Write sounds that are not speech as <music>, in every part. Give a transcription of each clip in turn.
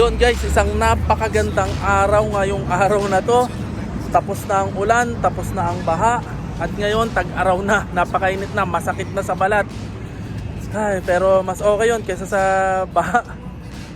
Yun guys, isang napakagandang araw ngayong araw na to. Tapos na ang ulan, tapos na ang baha. At ngayon, tag-araw na, napakainit na, masakit na sa balat. Ay, pero mas okay yun kaysa sa baha.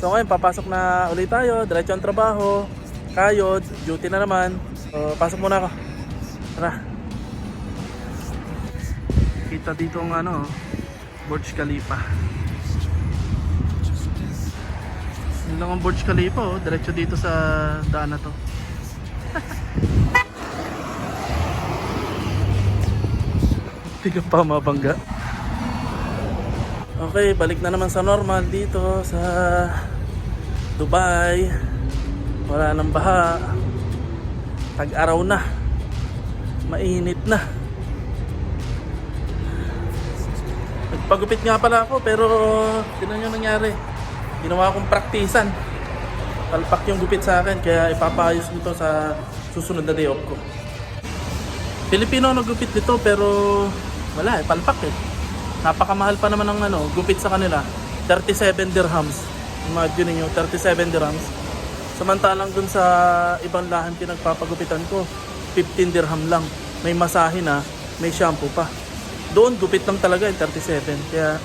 So ngayon, papasok na ulit tayo, diretso ang trabaho. Kayod, duty na naman. So, pasok muna ako. Tara. Kita dito ang ano, Burj Khalifa. Yun lang ang Burj Khalifa oh, diretso dito sa daan na to. <laughs> Tiga pa mabangga. Okay, balik na naman sa normal dito sa Dubai. Wala nang baha. Tag-araw na. Mainit na. Nagpagupit nga pala ako pero tinan nyo nangyari. Ginawa kong praktisan. Palpak yung gupit sa akin kaya ipapayos ko to sa susunod na day off ko. Pilipino ang naggupit nito pero wala eh, palpak eh. Napakamahal pa naman ng ano, gupit sa kanila. 37 dirhams. Imagine niyo 37 dirhams. Samantalang dun sa ibang lahan pinagpapagupitan ko, 15 dirham lang. May masahe na, may shampoo pa. Doon, gupit lang talaga yung 37. Kaya,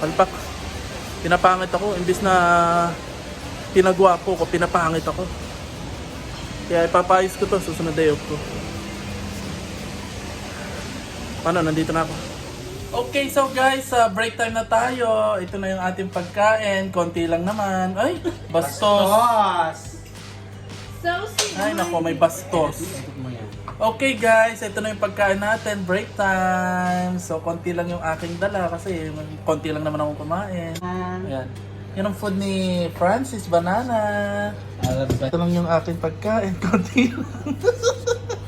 palpak. Pinapangit ako. Imbis na pinagwapo ko, pinapangit ako. Kaya ipapayos ko to, susunod day off ko. Paano, nandito na ako. Okay, so guys, uh, break time na tayo. Ito na yung ating pagkain. Konti lang naman. Ay, bastos. Boss! So sweet. Ay, nako, may bastos. Okay guys, ito na yung pagkain natin. Break time. So, konti lang yung aking dala kasi konti lang naman ako kumain. Ayan. Yan ang food ni Francis Banana. Ito lang yung aking pagkain. <laughs> Konti lang.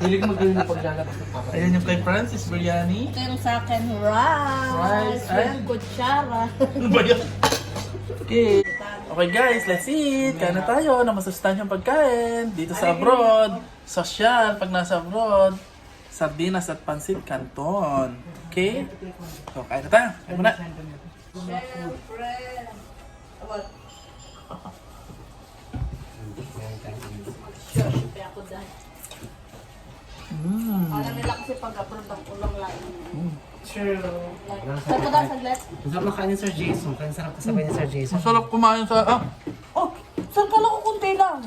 Hindi ko magaling na paglalabas ng papa. Ayan yung kay Francis Biryani. Ito yung sa akin, rice. Rice, and- kutsara. <laughs> Ano ba yan? Okay. Okay guys, let's eat. Kain na tayo na masustansyang pagkain. Dito sa abroad. Social pag nasa abroad. Sardinas at pansit canton. Okay? So, kain na tayo. Kain muna. Siyempre. Awat. Siyempre ako dahil. Mm. Kala nila kasi pag-approve ang ulang lang. Sure. Saan ko dahil saglit? Ang sarap ng kanin Sir Jason. Kaya sarap kasabay ni Sir Jason. Masarap kumain sa... Ah, Oh, saan ka lang ko kunti lang?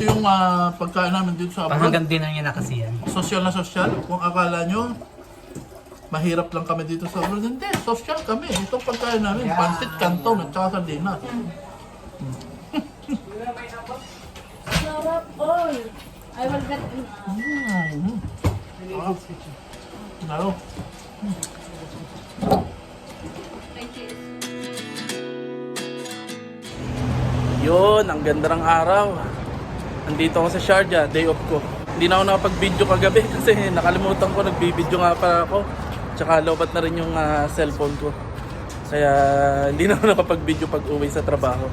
Ito yung ah, pagkain namin dito sa abroad. hanggang dinner niya na kasi yan. Social na social. Kung akala nyo, mahirap lang kami dito sa abroad. Hindi, social kami. Itong pagkain namin, Yeah. pansit canton at saka sardinas. Sarap all. I will get in. Mm. Wow. Lalo. Thank you. Yun, ang ganda ng araw. Nandito ako sa Sharjah, day off ko. Hindi na ako nakapag-video kagabi <laughs> kasi nakalimutan ko, nagbibideo nga pa ako. Tsaka lobat na rin yung ah, cellphone ko. Kaya hindi na ako <laughs> nakapag-video pag uwi sa trabaho.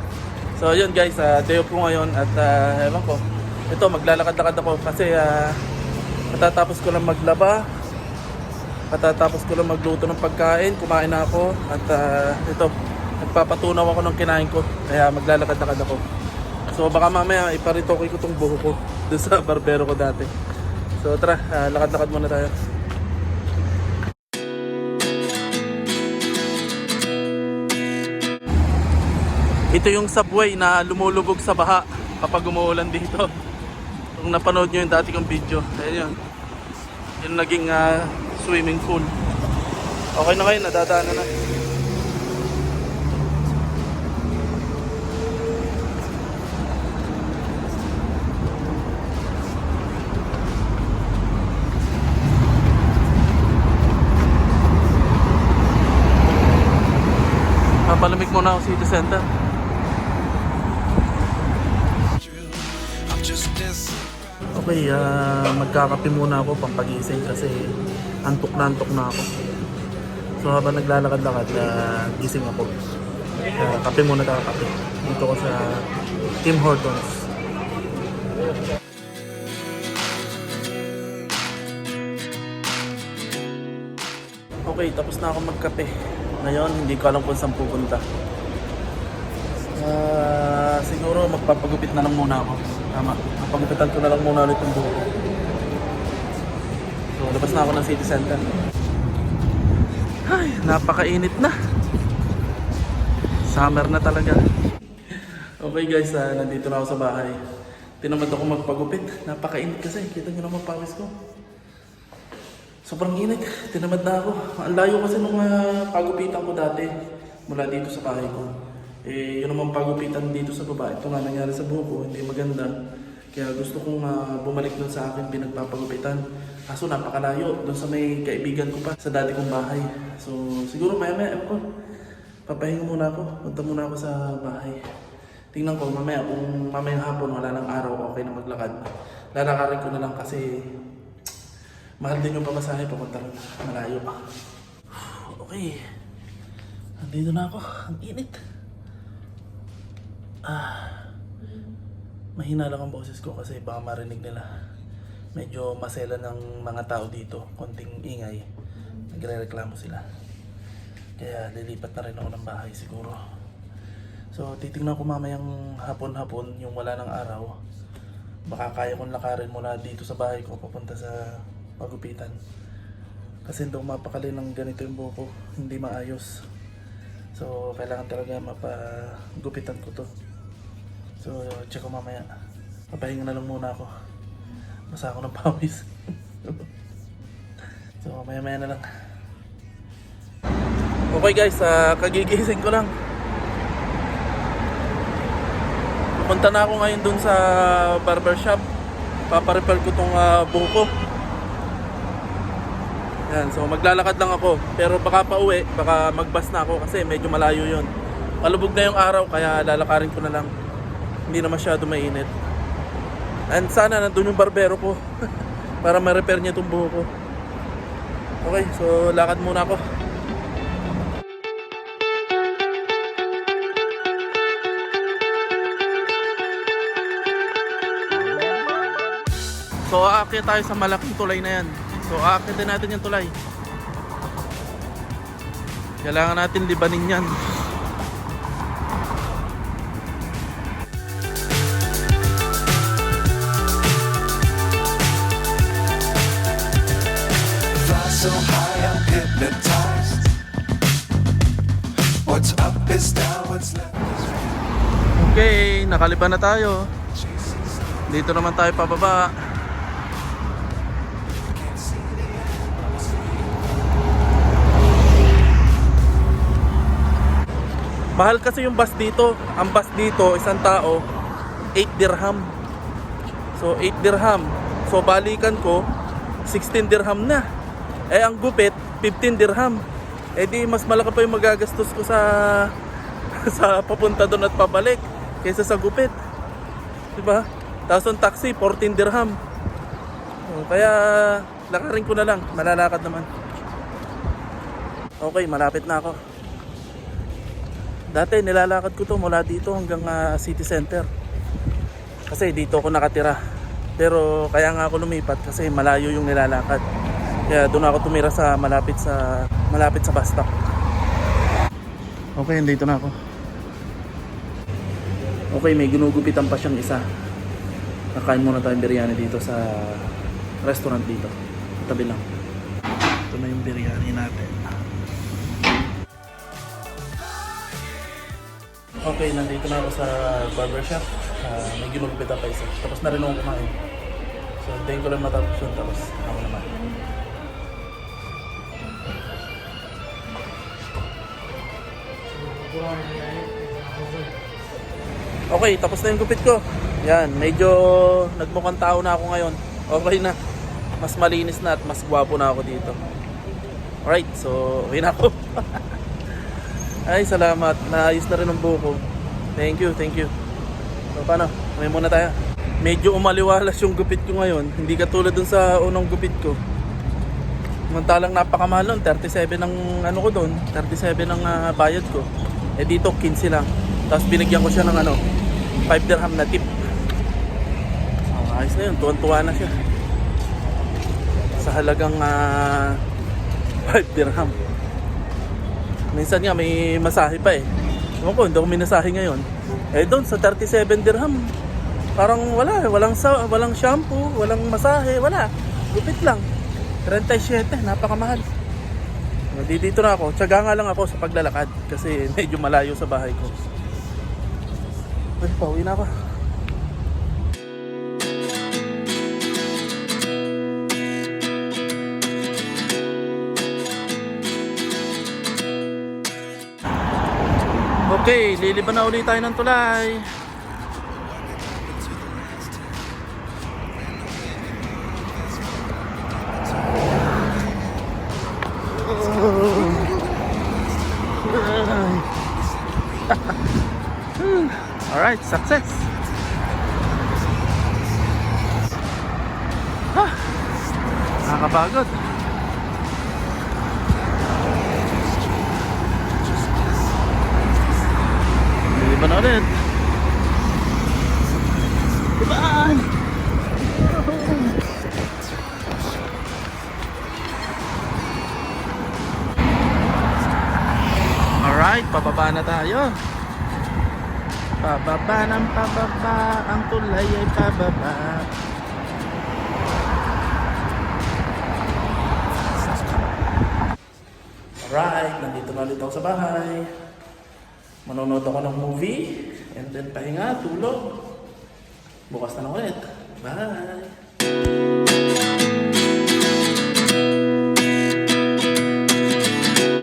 So yun guys, ah, day off ko ngayon at uh, ewan ko. Ito, maglalakad-lakad ako kasi ah, matatapos ko lang maglaba. Matatapos ko lang magluto ng pagkain, kumain na ako at ah, ito, nagpapatunaw ako ng kinain ko. Kaya maglalakad-lakad ako. So baka mamaya iparitoke ko tong buho ko <laughs> doon sa barbero ko dati. So tara, ah, lakad-lakad muna tayo. Ito yung subway na lumulubog sa baha kapag umuulan dito. <laughs> Kung napanood nyo yung dati kong video, ayun yun. Yung naging ah, swimming pool. Okay na kayo, nadadaanan na. Muna ako City Center. Okay, ah magkakape muna ako pampagising kasi antok na antok na ako. So habang naglalakad-lakad, ah, gising ako. Ah, kape muna tayo kape. Dito ko sa Tim Hortons. Okay, tapos na ako magkape. Ngayon, hindi ko alam kung saan pupunta. Ah, siguro magpapagupit na lang muna ako. Tama. Papagupitan ko na lang muna ulit yung buhok ko. So, labas na ako ng city center. Ay, napakainit na. Summer na talaga. Okay guys, ah, nandito na ako sa bahay. Tinamad ako magpagupit. Napakainit kasi. Kita nyo naman pawis ko. Sobrang init. Tinamad na ako. Ang layo kasi nung ah, pagupitan ko dati. Mula dito sa bahay ko. Eh, yun naman pagupitan dito sa baba. Ito nga nangyari sa buhok ko. Hindi maganda. Kaya gusto kong ah, bumalik dun sa akin pinagpapagupitan. Kaso napakalayo. Doon sa may kaibigan ko pa. Sa dati kong bahay. So, siguro maya maya. Ewan ko. Papahinga muna ako. Punta muna ako sa bahay. Tingnan ko mamaya kung mamayang hapon wala ng araw okay na maglakad. Lalakarin ko na lang kasi mahal din yung pamasahe papunta ron. Malayo pa. Okay. Nandito na ako. Ang init. Ah. Mahina lang ang boses ko kasi baka marinig nila. Medyo masela ng mga tao dito. Konting ingay. Nagre-reklamo sila. Kaya lilipat na rin ako ng bahay siguro. So titingnan ko mamayang hapon-hapon yung wala ng araw. Baka kaya kong lakarin mula dito sa bahay ko papunta sa pagupitan. Kasi daw mapakali ng ganito yung buhok ko, hindi maayos. So kailangan talaga mapagupitan ko to. So check ko mamaya. Papahinga na lang muna ako. Basa ako ng pawis. <laughs> so maya maya na lang. Okay guys, ah, kagigising ko lang. Pupunta na ako ngayon dun sa barbershop. Paparepair ko tong ah, buhok ko. Yan, so maglalakad lang ako. Pero baka pa uwi, baka magbas na ako kasi medyo malayo yon. Palubog na yung araw kaya lalakarin ko na lang. Hindi na masyado mainit. And sana nandun yung barbero ko <laughs> para ma-repair niya itong buhok ko. Okay, so lakad muna ako. So aakyat tayo sa malaking tulay na yan. So aakyatin natin yung tulay. Kailangan natin libanin yan. Fly so high, I'm hypnotized. What's up is down, what's left is right. Okay, nakaliban na tayo. Dito naman tayo pababa. Mahal kasi yung bus dito. Ang bus dito, isang tao, 8 dirham. So, 8 dirham. So, balikan ko, 16 dirham na. Eh, ang gupit, 15 dirham. Eh, di mas malaki pa yung magagastos ko sa <laughs> sa papunta doon at pabalik kaysa sa gupit. 'Di ba? Tapos ang taxi 14 dirham. Oh, kaya lakarin ko na lang, malalakad naman. Okay, malapit na ako. Dati nilalakad ko to mula dito hanggang ah, city center. Kasi dito ako nakatira. Pero kaya nga ako lumipat kasi malayo yung nilalakad. Kaya doon ako tumira sa malapit sa malapit sa bus stop. Okay, dito na ako. Okay, may ginugupitan pa siyang isa. Nakain muna tayong biryani dito sa restaurant dito. Tabi lang. Ito na yung biryani natin. Okay, nandito na ako sa barbershop. Uh, may ginugupitan pa isa. Tapos na rin ako kumain. So, hintayin ko lang matapos yun. Tapos ako naman. Okay, tapos na yung gupit ko. Yan, medyo nagmukhang tao na ako ngayon. Okay na. Mas malinis na at mas gwapo na ako dito. Alright, so okay na ako. <laughs> Ay, salamat. Naayos na rin ang buko. Thank you, thank you. So, paano? May muna tayo. Medyo umaliwalas yung gupit ko ngayon. Hindi katulad dun sa unang gupit ko. Samantalang napakamahal nun. 37 ang ano ko doon. 37 ang ah, bayad ko. Eh dito, 15 lang. Tapos binigyan ko siya ng ano, 5 dirham na tip. Oh, ayos na yun. Tuwan-tuwa na siya. Sa halagang ah, <laughs> 5 dirham. Minsan nga may masahe pa eh. Ewan ko, hindi ako minasahe ngayon. Eh doon sa 37 dirham, parang wala, walang sa, walang shampoo, walang masahe, wala. Gupit lang. 37, napakamahal. Di- Dito na ako. Tsaga nga lang ako sa paglalakad kasi <laughs> medyo malayo sa bahay ko. Ay, pauwi na ako. Okay, liliban na ulit tayo ng tulay. <laughs> Alright, success. Ah, nakakapagod. Liliban na ulit. Liban! Alright, pababa na tayo. Pababa ng pababa, ang tulay ay pababa. Alright, nandito na ulit ako sa bahay. Manonood ako ng movie, and then pahinga, tulog. Bukas na lang ulit. Bye!